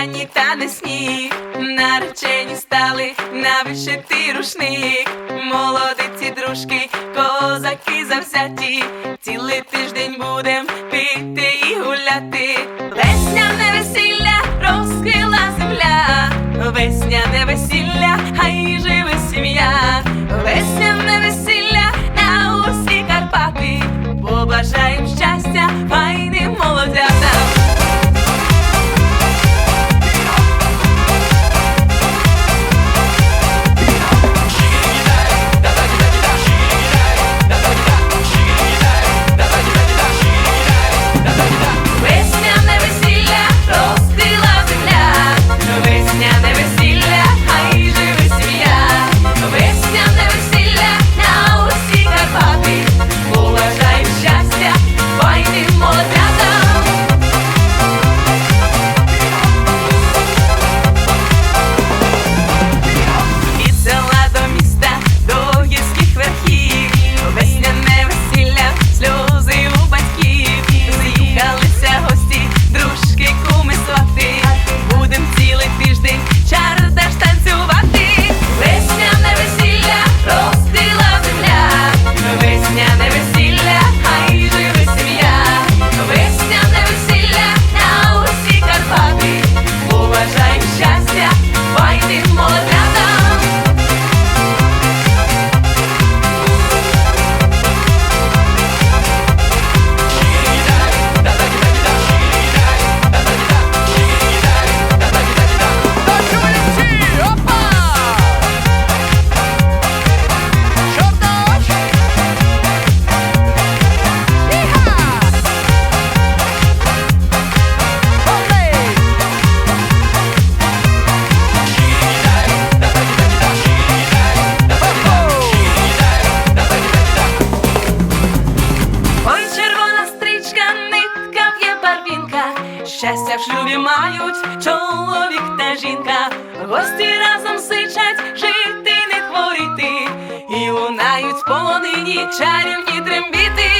вбранні та не сніг, наречені стали на вишитий рушник, молодиці дружки, козаки завзяті. щастя в шлюбі мають. Чоловік та жінка, гості разом сичать, жити не хворіти, і лунають полонині чарівні трембіти.